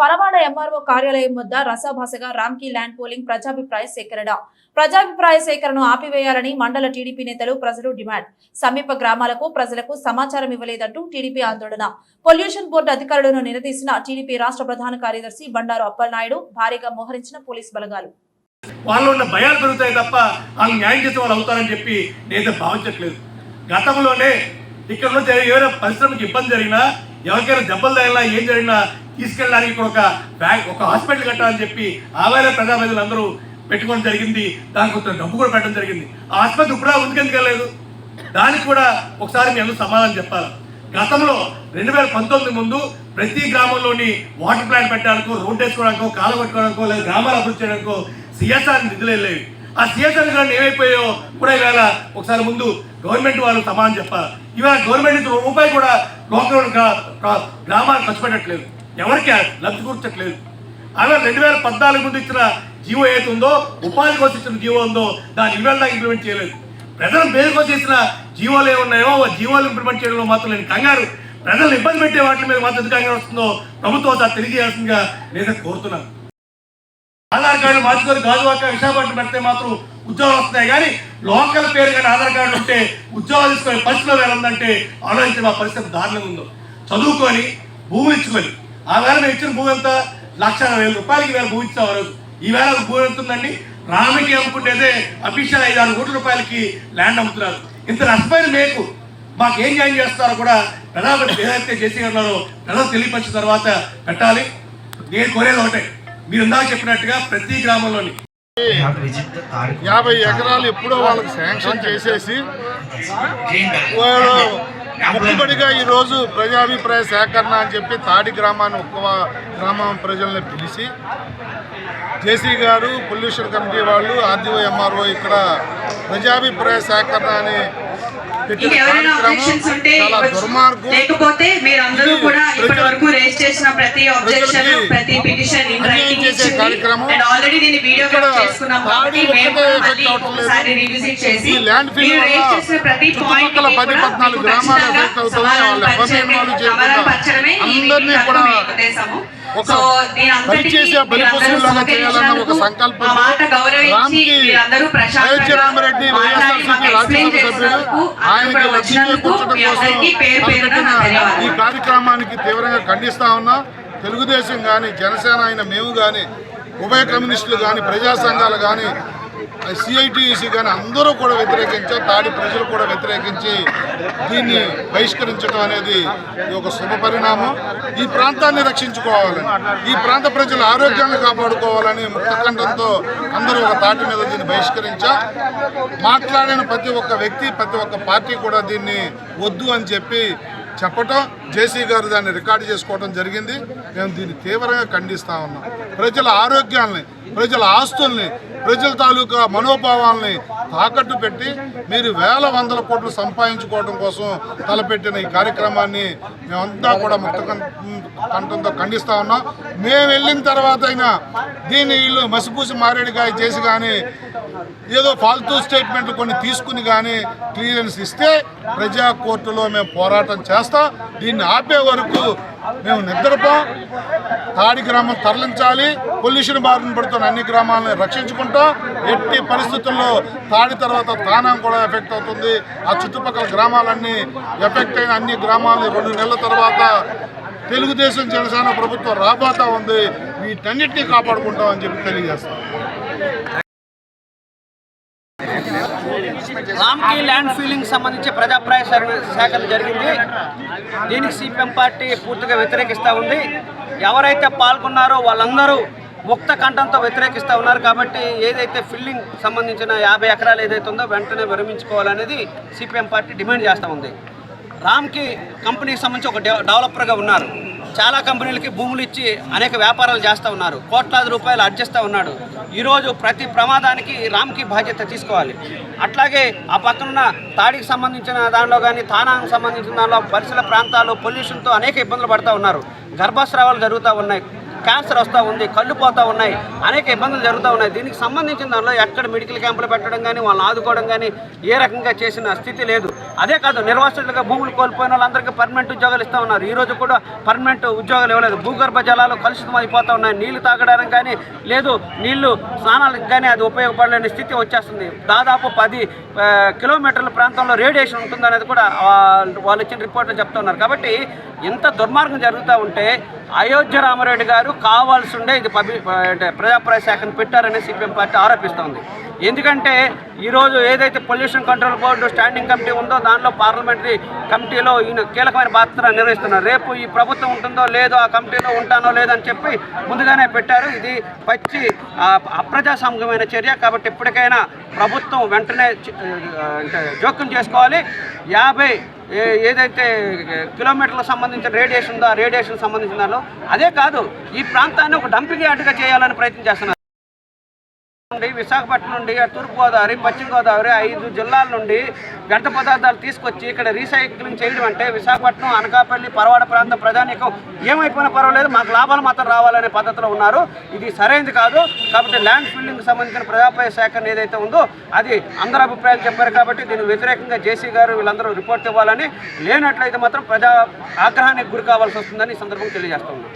Paravada MRO కార్యాలయం వద్ద రసాభాసగా Ramky land polling ప్రజాభిప్రాయ సేకరణ. ప్రజాభిప్రాయ సేకరణను ఆపివేయాలని మండల టీడీపీ నేతలు ప్రజలు డిమాండ్. సమీప గ్రామాలకు ప్రజలకు సమాచారం ఇవ్వలేదంటూ టీడీపీ ఆందోళన. పొల్యూషన్ బోర్డు అధికారులను నిలదీసిన టీడీపీ రాష్ట్ర ప్రధాన కార్యదర్శి బండారు అప్పలనాయుడు భారీగా మోహరించిన పోలీసు బలగాలు. వాళ్ళు ఉన్న భయాలు పెరుగుతాయి తప్ప వాళ్ళు న్యాయం చేసే వాళ్ళు అవుతారని చెప్పి నేనైతే భావించట్లేదు. గతంలోనే ఇక్కడ ఉన్న జరిగే పరిశ్రమకి ఇబ్బంది జరిగినా ఎవరికైనా దెబ్బలు తగిలినా ఏం జరిగినా తీసుకెళ్ళడానికి ఇప్పుడు ఒక బ్యాంక్ ఒక హాస్పిటల్ కట్టాలని చెప్పి ఆవేళ ప్రజాప్రజలు అందరూ పెట్టుకోవడం జరిగింది. దానికి కొంత డబ్బు కూడా పెట్టడం జరిగింది. ఆ ఆసుపత్రి ఇప్పుడు ముందుకెందుకు వెళ్ళలేదు? దానికి కూడా ఒకసారి మేము సమాధానం చెప్పాలి. గతంలో రెండు వేల పంతొమ్మిది ముందు ప్రతి గ్రామంలోని వాటర్ ప్లాంట్ పెట్టడానికో రోడ్డు వేసుకోవడానికో కాలు కొట్టుకోవడానికో లేదా గ్రామాలు అభివృద్ధి చేయడానికో సిఎస్ఆర్ నిధులు వెళ్ళేవి ఆ సిఎస్ఆర్ నిధులు ఏమైపోయాయో కూడా ఇవాళ ఒకసారి ముందు గవర్నమెంట్ వాళ్ళు సమాధానం చెప్పాలి. ఇవాళ గవర్నమెంట్ నుంచి రూపాయి కూడా లోకల్ గ్రామాలు ఖర్చు పెట్టట్లేదు. ఎవరికి లబ్ధి కూర్చట్లేదు అలా రెండు వేల పద్నాలుగు ముందు ఇచ్చిన జీవో ఏది ఉందో ఉపాధి కోసం ఇచ్చిన జీవో ఉందో దాన్ని ఇవాళ దాకా ఇంప్లిమెంట్ చేయలేదు. ప్రజలు మేలు కోసం ఇచ్చిన జీవోలు ఏమున్నాయో జీవోలు ఇంప్లిమెంట్ చేయడంలో మాత్రం నేను కంగారు. ప్రజలు ఇబ్బంది పెట్టే వాటి మీద మాత్రం కంగారు వస్తుందో ప్రభుత్వం ఒకసారి తెలియజేయాల్సిందిగా నేను కోరుతున్నాను. ఆధార్ కార్డు మార్చుకొని గాజువాక విశాఖపట్నం పెడితే మాత్రం ఉద్యోగాలు వస్తున్నాయి కానీ లోకల్ పేరు కానీ ఆధార్ కార్డు ఉంటే ఉద్యోగాలు తీసుకొని పరిస్థితిలో వెళ్ళందంటే ఆలోచించిన మా పరిస్థితి దారుణంగా ఉందో. చదువుకొని భూమి ఇచ్చుకొని ఆ వేళ మేము ఇచ్చిన భూమి ఎంత లక్ష వేల రూపాయలకి వేల భూమి ఇచ్చాం రోజు. ఈ వేళ భూమి ఎంత ఉందండి రామికి అమ్ముకుంటేదే అఫీషియల్ ఐదు ఆరు కోట్ల రూపాయలకి ల్యాండ్ అమ్ముతున్నారు. ఇంత నష్టమైన మేకు మాకు ఏం జాయిన్ చేస్తారో కూడా ప్రధానమంత్రి ఏదైతే చేసి ఉన్నారో ప్రజలు తెలియపరిచిన తర్వాత పెట్టాలి. నేను కోరేది ఒకటే. మీరు ఇందాక చెప్పినట్టుగా ప్రతి గ్రామంలోని యాభై ఎకరాలు ఎప్పుడో వాళ్ళకి శాంక్షన్ చేసేసి వాళ్ళు ఈరోజు ప్రజాభిప్రాయ సేకరణ అని చెప్పి తాడి గ్రామాన్ని ఒక్క గ్రామం ప్రజల్ని పిలిచి జేసీ గారు పొల్యూషన్ కమిటీ వాళ్ళు ఆర్డీఓ ఎంఆర్ఓ ఇక్కడ ప్రజాభిప్రాయ సేకరణ అని ఉంటే లేకపోతే మీరందరూ ఇది కూడా ఇప్పటి వరకు రేస్ చేసిన ప్రతి ప్రజలకి ప్రతి పిటిషన్ ఇన్ రైటింగ్ ఇచ్చింది. అండ్ ఆల్రెడీ దీన్ని వీడియో ఇక్కడ చేసుకున్నాం కాబట్టి మేము కూడా మళ్ళీ. ఒకసారి రివిజిట్ చేసి మీరు రేస్ చేసిన ప్రతి పాయింట్ చేయకుండా పరచడమే ఈ వీటి కూడా ఉద్దేశము. ఒక చేయాలన్న సంకల్పం రామ్కి అయోధ్య రాజ్యసభ సభ్యుడు కోసం ఈ కార్యక్రమానికి తీవ్రంగా ఖండిస్తా ఉన్నా తెలుగుదేశం కానీ జనసేన అయిన మేము కానీ ఉభయ కమ్యూనిస్టులు కానీ ప్రజా సంఘాలు కానీ సిఐటిసి కానీ అందరూ కూడా వ్యతిరేకించారు తాడి ప్రజలు కూడా వ్యతిరేకించి దీన్ని బహిష్కరించడం అనేది ఒక శుభ పరిణామం. ఈ ప్రాంతాన్ని రక్షించుకోవాలని ఈ ప్రాంత ప్రజల ఆరోగ్యాన్ని కాపాడుకోవాలని ముక్తకంఠంతో అందరూ ఒక తాటి మీద దీన్ని బహిష్కరించా మాట్లాడిన ప్రతి ఒక్క వ్యక్తి ప్రతి ఒక్క పార్టీ కూడా దీన్ని వద్దు అని చెప్పి చెప్పటం జేసీ గారు దాన్ని రికార్డు చేసుకోవడం జరిగింది. మేము దీన్ని తీవ్రంగా ఖండిస్తా ఉన్నాం. ప్రజల ఆరోగ్యాన్ని ప్రజల ఆస్తుల్ని ప్రజల తాలూకా మనోభావాల్ని తాకట్టు పెట్టి మీరు వేల వందల కోట్లు సంపాదించుకోవడం కోసం తలపెట్టిన ఈ కార్యక్రమాన్ని మేమంతా కూడా ముక్త కంఠంతో ఖండిస్తా ఉన్నాం. మేము వెళ్ళిన తర్వాత అయినా దీన్ని వీళ్ళు మసిపూసి మారేడుకాయ చేసి కానీ ఏదో ఫాల్తూ స్టేట్మెంట్లు కొన్ని తీసుకుని కానీ క్లియరెన్స్ ఇస్తే ప్రజా కోర్టులో మేము పోరాటం చేస్తాం. దీన్ని ఆపే వరకు మేము నిద్రపోం. తాడి గ్రామం తరలించాలి. పొల్యూషన్ బారిన పడుతున్న అన్ని గ్రామాలను రక్షించుకుంటాం. ఎట్టి పరిస్థితుల్లో తాడి తర్వాత తానం కూడా ఎఫెక్ట్ అవుతుంది. ఆ చుట్టుపక్కల గ్రామాలన్నీ ఎఫెక్ట్ అయిన అన్ని గ్రామాలని రెండు నెలల తర్వాత తెలుగుదేశం జనసేన ప్రభుత్వం రాబోతా ఉంది. వీటన్నిటినీ కాపాడుకుంటాం అని చెప్పి తెలియజేస్తాం. రామ్కి ల్యాండ్ ఫీలింగ్ సంబంధించి ప్రజాప్రాయ సేకరణ జరిగింది. దీనికి సిపిఎం పార్టీ పూర్తిగా వ్యతిరేకిస్తూ ఉంది. ఎవరైతే పాల్గొన్నారో వాళ్ళందరూ ముక్త కంఠంతో వ్యతిరేకిస్తూ ఉన్నారు కాబట్టి ఏదైతే ఫిల్లింగ్ సంబంధించిన యాభై ఎకరాలు ఏదైతే ఉందో వెంటనే విరమించుకోవాలనేది సిపిఎం పార్టీ డిమాండ్ చేస్తూ ఉంది. రామ్కి కంపెనీకి సంబంధించి ఒక డెవలపర్గా ఉన్నారు. చాలా కంపెనీలకి భూములు ఇచ్చి అనేక వ్యాపారాలు చేస్తూ ఉన్నారు. కోట్లాది రూపాయలు అర్జిస్తూ ఉన్నాడు. ఈరోజు ప్రతి ప్రమాదానికి రామ్కి బాధ్యత తీసుకోవాలి. అట్లాగే ఆ పక్కనున్న తాడికి సంబంధించిన దానిలో కానీ తానానికి సంబంధించిన దానిలో పరిసర ప్రాంతాలు పొల్యూషన్తో అనేక ఇబ్బందులు పడుతూ ఉన్నారు. గర్భస్రావాలు జరుగుతూ ఉన్నాయి. క్యాన్సర్ వస్తూ ఉంది. కళ్ళు పోతూ ఉన్నాయి. అనేక ఇబ్బందులు జరుగుతూ ఉన్నాయి. దీనికి సంబంధించిన దానిలో ఎక్కడ మెడికల్ క్యాంపులు పెట్టడం కానీ వాళ్ళని ఆదుకోవడం కానీ ఏ రకంగా చేసిన స్థితి లేదు. అదే కాదు నిర్వాసితులుగా భూములు కోల్పోయిన వాళ్ళందరికీ పర్మనెంట్ ఉద్యోగాలు ఇస్తూ ఉన్నారు. ఈ రోజు కూడా పర్మనెంట్ ఉద్యోగాలు ఇవ్వలేదు. భూగర్భ జలాలు కలుషితం అయిపోతూ ఉన్నాయి. నీళ్ళు తాగడానికి కానీ లేదు నీళ్ళు స్నానాలకు కానీ అది ఉపయోగపడలేని స్థితి వచ్చేస్తుంది. దాదాపు పది కిలోమీటర్ల ప్రాంతంలో రేడియేషన్ ఉంటుందనేది కూడా వాళ్ళు- వాళ్ళు ఇచ్చిన రిపోర్ట్లో చెప్తున్నారు. కాబట్టి ఇంత దుర్మార్గం జరుగుతూ ఉంటే అయోధ్య రామరెడ్డి గారు కావాల్సి ఉండే ఇది పబ్లి అంటే ప్రజాప్రాయ శాఖను పెట్టారని సిపిఎం పార్టీ ఆరోపిస్తోంది. ఎందుకంటే ఈరోజు ఏదైతే pollution control board standing committee ఉందో దానిలో పార్లమెంటరీ కమిటీలో ఈయన కీలకమైన పాత్ర నిర్వహిస్తున్నారు. రేపు ఈ ప్రభుత్వం ఉంటుందో లేదో ఆ కమిటీలో ఉంటానో లేదో అని చెప్పి ముందుగానే పెట్టారు. ఇది పచ్చి ఆ, చర్య కాబట్టి ఇప్పటికైనా ప్రభుత్వం వెంటనే జోక్యం చేసుకోవాలి. యాభై ఏదైతే కిలోమీటర్లకు సంబంధించిన రేడియేషన్ ఉందో ఆ రేడియేషన్ సంబంధించిన దానిలో అదే కాదు ఈ ప్రాంతాన్ని ఒక డంపింగ్ యార్డ్గా చేయాలని ప్రయత్నం చేస్తున్నారు. నుండి విశాఖపట్నం నుండి తూర్పుగోదావరి పశ్చిమ గోదావరి ఐదు జిల్లాల నుండి వ్యర్థ పదార్థాలు తీసుకొచ్చి ఇక్కడ రీసైక్లింగ్ చేయడం అంటే విశాఖపట్నం అనకాపల్లి పరవాడ ప్రాంత ప్రజానీకం ఏమైపోయినా పర్వాలేదు మాకు లాభాలు మాత్రం రావాలనే పద్ధతిలో ఉన్నారు. ఇది సరైనది కాదు. కాబట్టి ల్యాండ్ ఫిల్లింగ్ సంబంధించిన ప్రజాపయ సేకరణ ఏదైతే ఉందో అది అందరి అభిప్రాయాలు చెప్పారు కాబట్టి దీనికి వ్యతిరేకంగా జేసీ గారు వీళ్ళందరూ రిపోర్ట్ ఇవ్వాలని లేనట్లయితే మాత్రం ప్రజా ఆగ్రహానికి గురి కావాల్సి వస్తుందని ఈ సందర్భంగా తెలియజేస్తున్నాను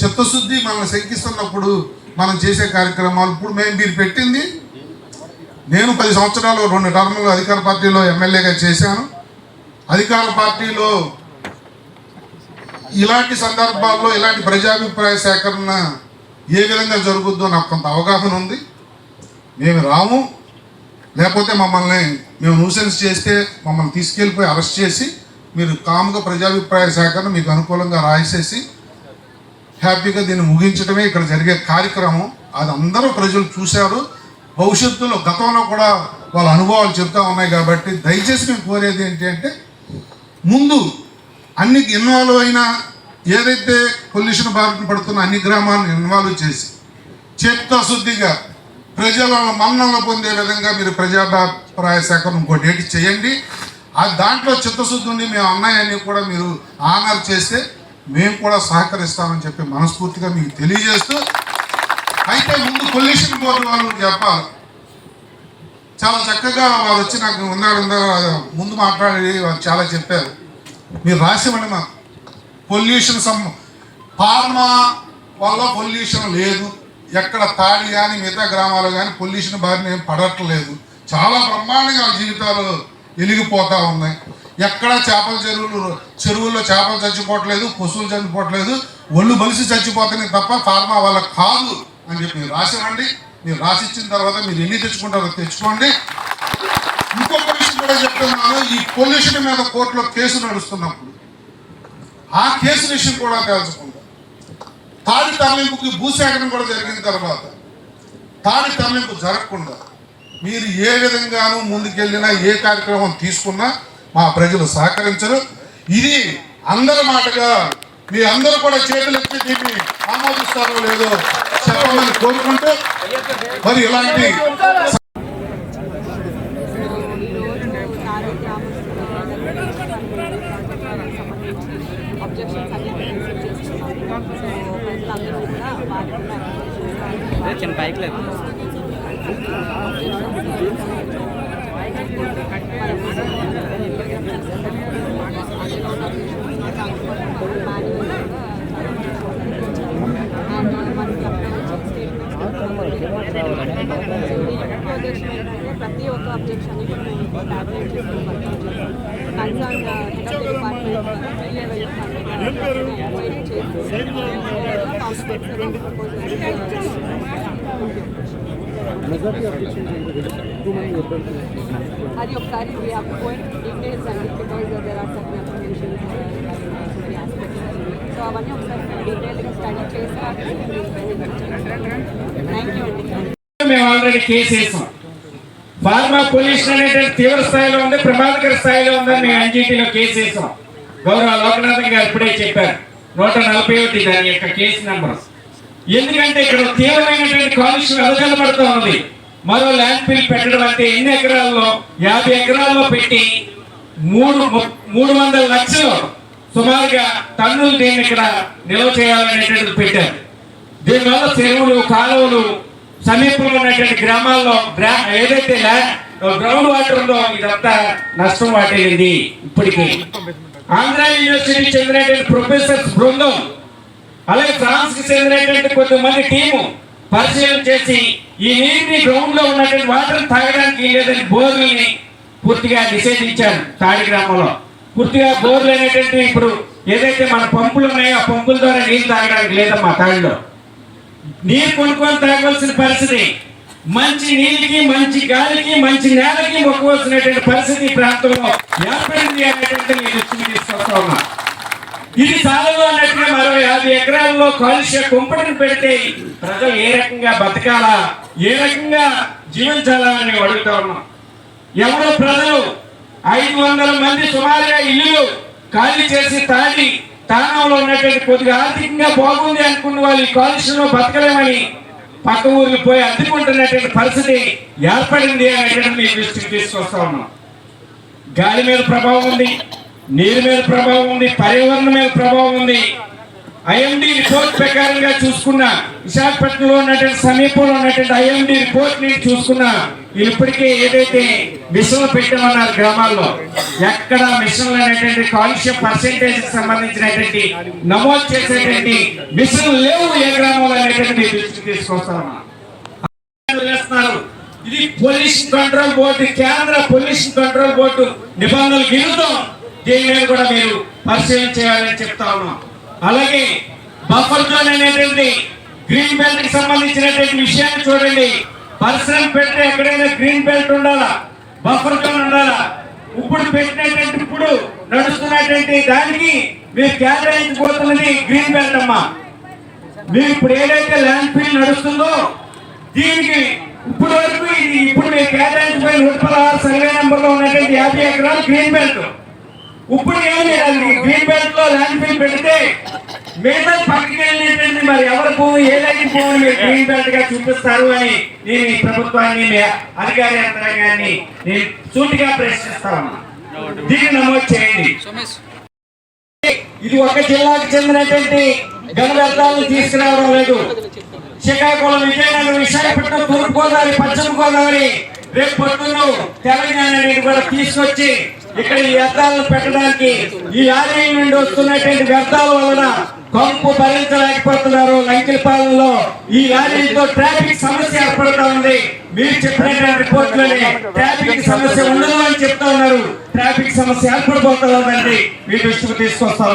చిత్తశుద్ధి మనల్ని శంకిస్తున్నప్పుడు మనం చేసే కార్యక్రమాలు. ఇప్పుడు మేము మీరు పెట్టింది నేను పది సంవత్సరాలు రెండు టర్ములు అధికార పార్టీలో ఎమ్మెల్యేగా చేశాను. అధికార పార్టీలో ఇలాంటి సందర్భాల్లో ఇలాంటి ప్రజాభిప్రాయ సేకరణ ఏ విధంగా జరుగుద్దో నాకు కొంత అవగాహన ఉంది. మేము రాము లేకపోతే మమ్మల్ని మేము న్యూసెన్స్ చేస్తే మమ్మల్ని తీసుకెళ్ళిపోయి అరెస్ట్ చేసి మీరు కాముగా ప్రజాభిప్రాయ సేకరణ మీకు అనుకూలంగా రాసేసి హ్యాపీగా దీన్ని ముగించడమే ఇక్కడ జరిగే కార్యక్రమం. అది అందరూ ప్రజలు చూశారు. భవిష్యత్తులో గతంలో కూడా వాళ్ళ అనుభవాలు చెప్తా ఉన్నాయి కాబట్టి దయచేసి మేము కోరేది ఏంటంటే ముందు అన్ని ఇన్వాల్వ్ అయిన ఏదైతే పొల్యూషన్ బారిన పడుతున్న అన్ని గ్రామాలను ఇన్వాల్వ్ చేసి చిత్తశుద్ధిగా ప్రజల మన్నలు పొందే విధంగా మీరు ప్రజాభిప్రాయ శాఖను ఇంకో డేట్ చేయండి. ఆ దాంట్లో చిత్తశుద్ధి ఉండి మేము అన్నాయని కూడా మీరు ఆనర్ చేస్తే మేము కూడా సహకరిస్తామని చెప్పి మనస్ఫూర్తిగా మీకు తెలియజేస్తూ అయితే ముందు పొల్యూషన్ బోర్డు వాళ్ళు చెప్పాలి చాలా చక్కగా వారు వచ్చి నాకు ఉన్నాడు ముందు మాట్లాడి వారు చాలా చెప్పారు. మీరు రాసివ్వండి నాకు పొల్యూషన్ సమ్ ఫార్మా వల్ల పొల్యూషన్ లేదు. ఎక్కడ తాడి కానీ మిగతా గ్రామాలు కానీ పొల్యూషన్ బారిన ఏం పడట్లేదు. చాలా బ్రహ్మాండంగా జీవితాలు వెలిగిపోతూ ఉన్నాయి. ఎక్కడ చేపల చెరువులు చెరువుల్లో చేపలు చచ్చిపోవట్లేదు పశువులు చచ్చిపోవట్లేదు ఒళ్ళు మనిషి చచ్చిపోతున్నాయి తప్ప ఫార్మా వాళ్ళకి కాదు అని చెప్పి మీరు రాసివ్వండి మీరు రాసిచ్చిన తర్వాత మీరు ఎన్ని తెచ్చుకుంటారో తెచ్చుకోండి. ఇంకొక విషయం కూడా చెప్తున్నాను ఈ పొల్యూషన్ మీద కోర్టులో కేసు నడుస్తున్నప్పుడు ఆ కేసు విషయం కూడా తెలుసుకుంటాం తాడి తరలింపుకి భూసేకరణ కూడా జరిగిన తర్వాత తాడి తరలింపు జరగకుండా మీరు ఏ విధంగానూ ముందుకెళ్ళినా ఏ కార్యక్రమం తీసుకున్నా మా ప్రజలు సహకరించరు. ఇది అందరి మాటగా మీ అందరూ కూడా చేతులెత్తి దీన్ని ఆమోదిస్తారో లేదో చెప్పమని కోరుకుంటూ మరి ఇలాంటి చిన్న బైక్ లేదు ప్రతి ఒక్క అబ్జెక్షన్ని కూడా మేము టాబ్లెట్ చేస్తాం కన్సర్న్ డిపార్ట్మెంట్ అది ఒకసారి వీ హ్యావ్ గోయింగ్ డీటెయిల్స్ అండి బికాజ్ దెర్ ఆర్ సో అవన్నీ ఒకసారి డీటెయిల్గా స్టడీ చేసి థ్యాంక్ యూ అండి. మేము ఆల్రెడీ కేసు వేసాం ఫార్మా పొల్యూషన్ అనేది తీవ్ర స్థాయిలో ఉంది ప్రమాదకర స్థాయిలో ఉందని మేము ఎన్జిటిలో కేసు వేసాం గౌరవ లోకనాథన్ గారు ఇప్పుడే చెప్పారు. నూట నలభై ఒకటి దాని యొక్క కేసు నెంబర్ ఎందుకంటే ఇక్కడ తీవ్రమైనటువంటి కాలుష్యం వెదజల్లబడుతూ ఉంది. మరో ల్యాండ్ ఫిల్ పెట్టడం అంటే ఎన్ని ఎకరాల్లో? యాభై ఎకరాల్లో పెట్టి మూడు మూడు వందల లక్షలు సుమారుగా టన్నులు దీన్ని ఇక్కడ నిల్వ చేయాలనేటువంటిది పెట్టారు. దీనివల్ల చెరువులు కాలువలు సమీపంలో ఉన్నటువంటి గ్రామాల్లో ఏదైతే గ్రౌండ్ వాటర్ ఉందో ఇదంతా నష్టం వాటిల్లింది ఇప్పటికి. ఆంధ్ర యూనివర్సిటీకి చెందినటువంటి ప్రొఫెసర్స్ బృందం అలాగే ఫ్రాన్స్కి చెందినటువంటి కొంతమంది టీము పరిశీలన చేసి ఈ నీటిని గ్రౌండ్లో ఉన్నటువంటి వాటర్ తాగడానికి లేదని బోర్లని పూర్తిగా నిషేధించారు తాడి గ్రామంలో. పూర్తిగా బోర్లు అనేటువంటి ఇప్పుడు ఏదైతే మన పంపులు ఉన్నాయో ఆ పంపుల ద్వారా నీళ్ళు తాగడానికి లేదమ్మా తాడిలో. నీరు కొనుక్కొని తాగవలసిన పరిస్థితి. మంచి నీళ్ళకి మంచి గాలికి మంచి నేలకి మొక్కవలసినటువంటి పరిస్థితి ఈ ప్రాంతంలో ఏర్పడింది అనేటువంటి నేను దృష్టికి తీసుకొస్తా ఉన్నా. ఇది చాలదు అన్నట్టుగా మరో యాభై ఎకరాల్లో కాలుష్య కుంపటిని పెడితే ప్రజలు ఏ రకంగా బతకాలా ఏ రకంగా జీవించాలా అని అడుగుతా ఉన్నాం. ఎవరో ప్రజలు ఐదు వందల మంది సుమారుగా ఇల్లు ఖాళీ చేసి తాగి తానంలో ఉన్నటువంటి కొద్దిగా ఆర్థికంగా బాగుంది అనుకున్న వాళ్ళు ఈ కాలుష్యంలో బతకలేమని పక్క ఊర్లు పోయి అద్దుకుంటున్నటువంటి పరిస్థితి ఏర్పడింది అనేటువంటి మీ దృష్టికి తీసుకొస్తా ఉన్నాం. గాలి మీద ప్రభావం ఉంది నీరు మీద ప్రభావం ఉంది పర్యావరణం మీద ప్రభావం ఉంది. ఐఎండి రిపోర్ట్ ప్రకారంగా చూసుకున్న విశాఖపట్నంలో ఉన్నటువంటి సమీపంలో ఉన్నటువంటి ఐఎండి రిపోర్ట్ని చూసుకున్నా ఇప్పటికే ఏదైతే మిషన్లు పెట్టామన్నారు గ్రామాల్లో ఎక్కడ మిషన్లు అనేటువంటి కాలుష్య పర్సెంటేజ్ సంబంధించినటువంటి నమోదు చేసేటువంటి మిషన్లు లేవు ఏ గ్రామంలో అనేటువంటి మీ తీసుకొస్తామన్నా చేస్తున్నారు. ఇది పొల్యూషన్ కంట్రోల్ బోర్డు కేంద్ర పొల్యూషన్ కంట్రోల్ బోర్డు నిబంధనలు విరుద్ధం. దీని మీద కూడా మీరు పరిశీలన చేయాలని చెప్తా ఉన్నాం. అలాగే బఫర్ జోన్ అనేటువంటి గ్రీన్ బెల్ట్కి సంబంధించినటువంటి విషయాన్ని చూడండి. పరిశ్రమ పెడితే ఎక్కడైనా గ్రీన్ బెల్ట్ ఉండాలా? బఫర్ జోన్ ఉండాలా? ఇప్పుడు పెట్టినటువంటి ఇప్పుడు నడుస్తున్నటువంటి దానికి మీరు కేటాయించబోతున్నది గ్రీన్ బెల్ట్ అమ్మా. మీరు ఇప్పుడు ఏదైతే ల్యాండ్ ఫీల్ నడుస్తుందో దీనికి ఇప్పుడు వరకు ఇది ఇప్పుడు మీరు కేటాయించబోయే నూట పదహారు సర్వే నెంబర్లో ఉన్నటువంటి యాభై ఎకరాలు గ్రీన్ బెల్ట్ ఇప్పుడు ఏం చేయాలి? గ్రీన్ బెల్ట్లో ల్యాండ్ ఫీల్ పెడితే మిగతా పక్కకి వెళ్ళేటండి మరి. ఎవరి భూమి ఏదైతే భూమిని మీరు గ్రీన్ బెల్ట్గా చూపిస్తారు అని నేను ఈ ప్రభుత్వాన్ని మీ అధికార యంత్రాంగాన్ని నేను సూటిగా ప్రశ్నిస్తాను. దీన్ని నమోదు చేయండి. ఇది ఒక జిల్లాకు చెందినటువంటి ఘన వ్యర్థాలను తీసుకురావడం లేదు. శ్రీకాకుళం విజయనగరం విశాఖపట్నం తూర్పు గోదావరి పశ్చిమ గోదావరి రేపు పొద్దున్న తెలంగాణ కూడా తీసుకొచ్చి ఇక్కడ ఈ వ్యర్థాలను పెట్టడానికి ఈ ఆలయం నుండి వస్తున్నటువంటి వ్యర్థాల వలన కంపు భరించలేకపోతున్నారు. లంకిలపాలెంలో ఈ ఆలయంతో ట్రాఫిక్ సమస్య ఏర్పడతా ఉంది. మీరు చెప్పినటువంటి రిపోర్ట్లోనే ట్రాఫిక్ సమస్య ఉండదు అని చెప్తా ఉన్నారు. ట్రాఫిక్ సమస్య ఏర్పడిపోతుందండి మీ దృష్టికి తీసుకొస్తా